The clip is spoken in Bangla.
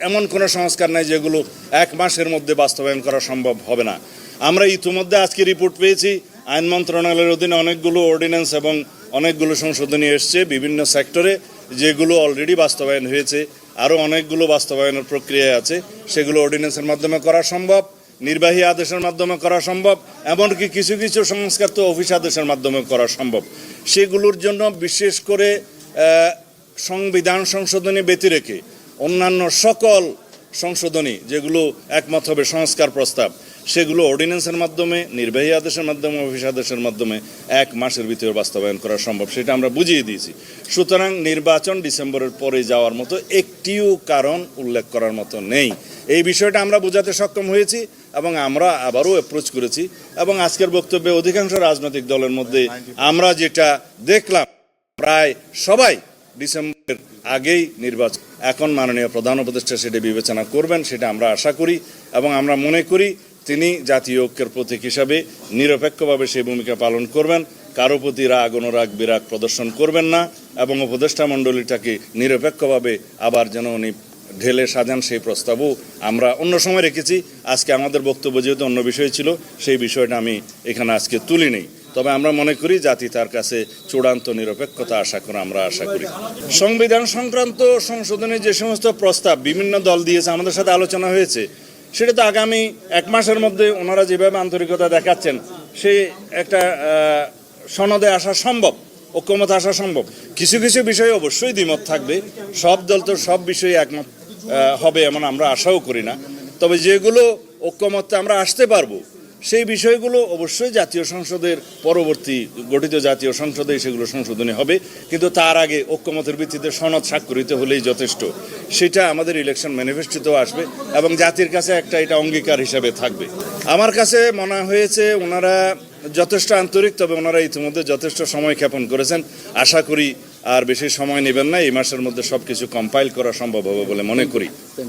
এমন কোনো সংস্কার নাই যেগুলো এক মাসের মধ্যে বাস্তবায়ন করা সম্ভব হবে না। আমরা ইতিমধ্যে আজকে রিপোর্ট পেয়েছি, আইন মন্ত্রণালয়ের অধীনে অনেকগুলো অর্ডিন্যান্স এবং অনেকগুলো সংশোধনী এসছে বিভিন্ন সেক্টরে যেগুলো অলরেডি বাস্তবায়ন হয়েছে আরও অনেকগুলো বাস্তবায়নের প্রক্রিয়া আছে। সেগুলো অর্ডিন্যান্সের মাধ্যমে করা সম্ভব, নির্বাহী আদেশের মাধ্যমে করা সম্ভব, এমনকি কিছু কিছু সংস্কার তো অফিস আদেশের মাধ্যমে করা সম্ভব। সেগুলোর জন্য বিশেষ করে সংবিধান সংশোধনী ব্যতি রেখে অন্যান্য সকল সংশোধনী যেগুলো একমত হবে সংস্কার প্রস্তাব, সেগুলো অর্ডিন্যান্সের মাধ্যমে, নির্বাহী আদেশের মাধ্যমে, অফিস আদেশের মাধ্যমে এক মাসের ভিতরে বাস্তবায়ন করা সম্ভব, সেটা আমরা বুঝিয়ে দিয়েছি। সুতরাং নির্বাচন ডিসেম্বরের পরে যাওয়ার মতো একটিও কারণ উল্লেখ করার মতো নেই। এই বিষয়টা আমরা বোঝাতে সক্ষম হয়েছি এবং আমরা আবারও অ্যাপ্রোচ করেছি এবং আজকের বক্তব্যে অধিকাংশ রাজনৈতিক দলের মধ্যে আমরা যেটা দেখলাম, প্রায় সবাই ডিসেম্বরের আগেই নির্বাচন এখন মাননীয় প্রধান উপদেষ্টা সেটা বিবেচনা করবেন, সেটা আমরা আশা করি এবং আমরা মনে করি তিনি জাতীয় ঐক্যের প্রতীক হিসাবে নিরপেক্ষভাবে সেই ভূমিকা পালন করবেন। কারও প্রতি রাগ, অনুরাগ, বিরাগ প্রদর্শন করবেন না এবং উপদেষ্টা মণ্ডলীটাকে নিরপেক্ষভাবে আবার যেন উনি ঢেলে সাজান সেই প্রস্তাবও আমরা অন্য সময় রেখেছি। আজকে আমাদের বক্তব্য যেহেতু অন্য বিষয় ছিল, সেই বিষয়টা আমি এখানে আজকে তুলি নেই। তবে আমরা মনে করি জাতি তার কাছে চূড়ান্ত নিরপেক্ষতা আশা করে আমরা আশা করি। সংবিধান সংক্রান্ত সংশোধনের যে সমস্ত প্রস্তাব বিভিন্ন দল দিয়েছে, আমাদের সাথে আলোচনা হয়েছে, সেটা তো আগামী এক মাসের মধ্যে ওনারা যেভাবে আন্তরিকতা দেখাচ্ছেন, সে একটা সনদে আসা সম্ভব, ঐক্যমত আসা সম্ভব। কিছু কিছু বিষয়ে অবশ্যই দ্বিমত থাকবে, সব দল তো সব বিষয়ে একমত হবে এমন আমরা আশাও করি না। তবে যেগুলো ঐক্যমতে আমরা আসতে পারব সেই বিষয়গুলো অবশ্যই জাতীয় সংসদের, পরবর্তী গঠিত জাতীয় সংসদে সেগুলো সংশোধনী হবে। কিন্তু তার আগে ঐক্যমতের ভিত্তিতে সনদ স্বাক্ষরিত হলেই যথেষ্ট। সেটা আমাদের ইলেকশন ম্যানিফেস্টোতেও আসবে এবং জাতির কাছে একটা এটা অঙ্গীকার হিসাবে থাকবে। আমার কাছে মনে হয়েছে ওনারা যথেষ্ট আন্তরিক, তবে ওনারা ইতিমধ্যে যথেষ্ট সময় ক্ষেপণ করেছেন। আশা করি আর বেশি সময় নেবেন না, এই মাসের মধ্যে সব কিছু কম্পাইল করা সম্ভব হবে বলে মনে করি।